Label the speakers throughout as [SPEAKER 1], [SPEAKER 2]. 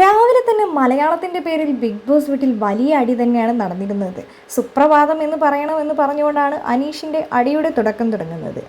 [SPEAKER 1] രാവിലെ തന്നെ മലയാളത്തിന്റെ പേരിൽ ബിഗ് ബോസ് വീട്ടിൽ വലിയ അടി തന്നെയാണ് നടന്നിരുന്നത്. സുപ്രഭാതം എന്ന് പറയണമെന്ന് പറഞ്ഞുകൊണ്ടാണ് അനീഷിന്റെ അടിയുടെ തുടക്കം തുടങ്ങുന്നത്.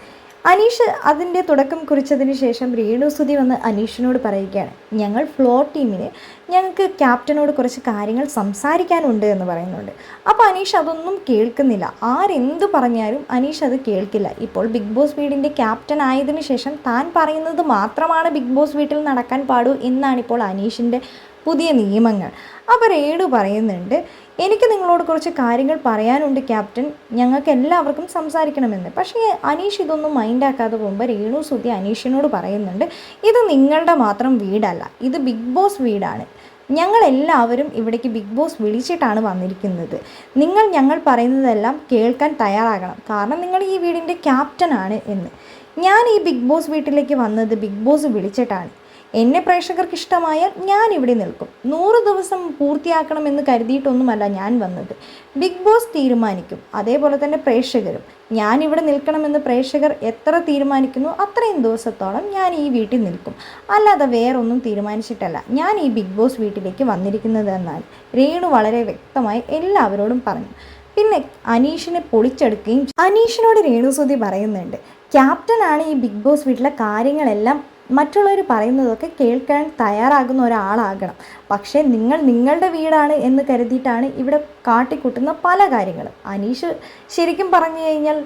[SPEAKER 1] അനീഷ് അതിന്റെ തുടക്കം കുറിച്ചതിന് ശേഷം രേണുസുതി വന്ന് അനീഷിനോട് പറയുകയാണ് ഞങ്ങൾ ഫ്ലോർ ടീമിന് ഞങ്ങൾക്ക് ക്യാപ്റ്റനോട് കുറച്ച് കാര്യങ്ങൾ സംസാരിക്കാനുണ്ട് എന്ന് പറയുന്നുണ്ട്. അപ്പോൾ അനീഷ് അതൊന്നും കേൾക്കുന്നില്ല. ആരെന്ത് പറഞ്ഞാലും അനീഷ് അത് കേൾക്കില്ല. ഇപ്പോൾ ബിഗ് ബോസ് വീടിന്റെ ക്യാപ്റ്റൻ ആയതിനു ശേഷം താൻ പറയുന്നത് മാത്രമാണ് ബിഗ് ബോസ് വീട്ടിൽ നടക്കാൻ പാടൂ എന്നാണ് ഇപ്പോൾ അനീഷിന്റെ പുതിയ നിയമങ്ങൾ. അപ്പോൾ രേണു പറയുന്നുണ്ട് എനിക്ക് നിങ്ങളോട് കുറച്ച് കാര്യങ്ങൾ പറയാനുണ്ട് ക്യാപ്റ്റൻ. ഞങ്ങൾക്ക് എല്ലാവർക്കും സംസാരിക്കണമെന്ന്. പക്ഷേ അനീഷ് ഇതൊന്നും മൈൻഡാക്കാതെ പോകുമ്പോൾ രേണു സുധി അനീഷിനോട് പറയുന്നുണ്ട് ഇത് നിങ്ങളുടെ മാത്രം വീടല്ല ഇത് ബിഗ് ബോസ് വീടാണ്. ഞങ്ങളെല്ലാവരും ഇവിടേക്ക് ബിഗ് ബോസ് വിളിച്ചിട്ടാണ് വന്നിരിക്കുന്നത്. നിങ്ങൾ ഞങ്ങൾ പറയുന്നതെല്ലാം കേൾക്കാൻ തയ്യാറാകണം. കാരണം നിങ്ങൾ ഈ വീടിന്റെ ക്യാപ്റ്റനാണ് എന്ന്. ഞാൻ ഈ ബിഗ് ബോസ് വീട്ടിലേക്ക് വന്നത് ബിഗ് ബോസ് വിളിച്ചിട്ടാണ്. എന്നെ പ്രേക്ഷകർക്ക് ഇഷ്ടമായാൽ ഞാൻ ഇവിടെ നിൽക്കും. നൂറ് ദിവസം പൂർത്തിയാക്കണമെന്ന് കരുതിയിട്ടൊന്നുമല്ല ഞാൻ വന്നത്. ബിഗ് ബോസ് തീരുമാനിക്കും. അതേപോലെ തന്നെ പ്രേക്ഷകരും. ഞാൻ ഇവിടെ നിൽക്കണമെന്ന് പ്രേക്ഷകർ എത്ര തീരുമാനിക്കുന്നു അത്രയും ദിവസത്തോളം ഞാൻ ഈ വീട്ടിൽ നിൽക്കും. അല്ലാതെ വേറൊന്നും തീരുമാനിച്ചിട്ടല്ല ഞാൻ ഈ ബിഗ് ബോസ് വീട്ടിലേക്ക് വന്നിരിക്കുന്നത് എന്നാൽ രേണു വളരെ വ്യക്തമായി എല്ലാവരോടും പറഞ്ഞു. പിന്നെ അനീഷിനെ പൊളിച്ചെടുക്കുകയും അനീഷിനോട് രേണുസുതി പറയുന്നുണ്ട് ക്യാപ്റ്റനാണ് ഈ ബിഗ് ബോസ് വീട്ടിലെ കാര്യങ്ങളെല്ലാം മറ്റുള്ളവർ പറയുന്നതൊക്കെ കേൾക്കാൻ തയ്യാറാകുന്ന ഒരാളാകണം. പക്ഷേ നിങ്ങൾ നിങ്ങളുടെ വീടാണ് എന്ന് കരുതിയിട്ടാണ് ഇവിടെ കാട്ടിക്കൂട്ടുന്ന പല കാര്യങ്ങളും. അനീഷ് ശരിക്കും പറഞ്ഞു കഴിഞ്ഞാൽ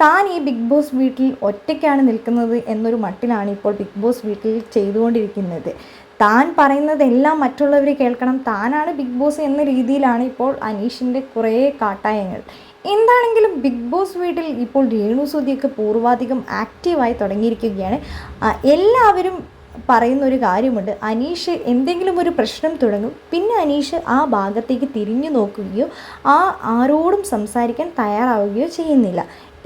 [SPEAKER 1] താൻ ഈ ബിഗ് ബോസ് വീട്ടിൽ ഒറ്റയ്ക്കാണ് നിൽക്കുന്നത് എന്നൊരു മട്ടിലാണ് ഇപ്പോൾ ബിഗ് ബോസ് വീട്ടിൽ ചെയ്തുകൊണ്ടിരിക്കുന്നത്. താൻ പറയുന്നതെല്ലാം മറ്റുള്ളവർ കേൾക്കണം. താനാണ് ബിഗ് ബോസ് എന്ന രീതിയിലാണ് ഇപ്പോൾ അനീഷിന്റെ കുറേ കാട്ടായങ്ങൾ. എന്താണെങ്കിലും ബിഗ് ബോസ് വീട്ടിൽ ഇപ്പോൾ രേണു സുധിയൊക്കെ പൂർവാധികം ആക്റ്റീവായി തുടങ്ങിയിരിക്കുകയാണ്. എല്ലാവരും പറയുന്ന ഒരു കാര്യമുണ്ട്. അനീഷ് എന്തെങ്കിലും ഒരു പ്രശ്നം തുടങ്ങും. പിന്നെ അനീഷ് ആ ഭാഗത്തേക്ക് തിരിഞ്ഞു നോക്കുകയോ ആ ആരോടും സംസാരിക്കാൻ തയ്യാറാവുകയോ ചെയ്യുന്നില്ല.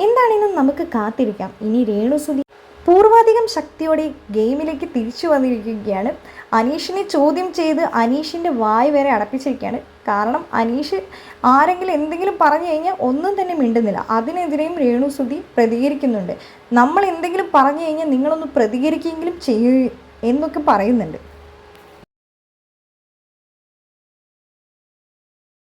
[SPEAKER 1] എന്താണെന്നും നമുക്ക് കാത്തിരിക്കാം. ഇനി രേണുസുതി പൂർവാധികം ശക്തിയോടെ ഗെയിമിലേക്ക് തിരിച്ചു വന്നിരിക്കുകയാണ്. അനീഷിനെ ചോദ്യം ചെയ്ത് അനീഷിന്റെ വായ് വരെ അടപ്പിച്ചിരിക്കുകയാണ്. കാരണം അനീഷ് ആരെങ്കിലും എന്തെങ്കിലും പറഞ്ഞു കഴിഞ്ഞാൽ ഒന്നും തന്നെ മിണ്ടുന്നില്ല. അതിനെതിരെയും രേണു സുധി പ്രതികരിക്കുന്നുണ്ട്. നമ്മൾ എന്തെങ്കിലും പറഞ്ഞു കഴിഞ്ഞാൽ നിങ്ങളൊന്ന് പ്രതികരിക്കുകയെങ്കിലും ചെയ്യൂ എന്നൊക്കെ പറയുന്നുണ്ട്.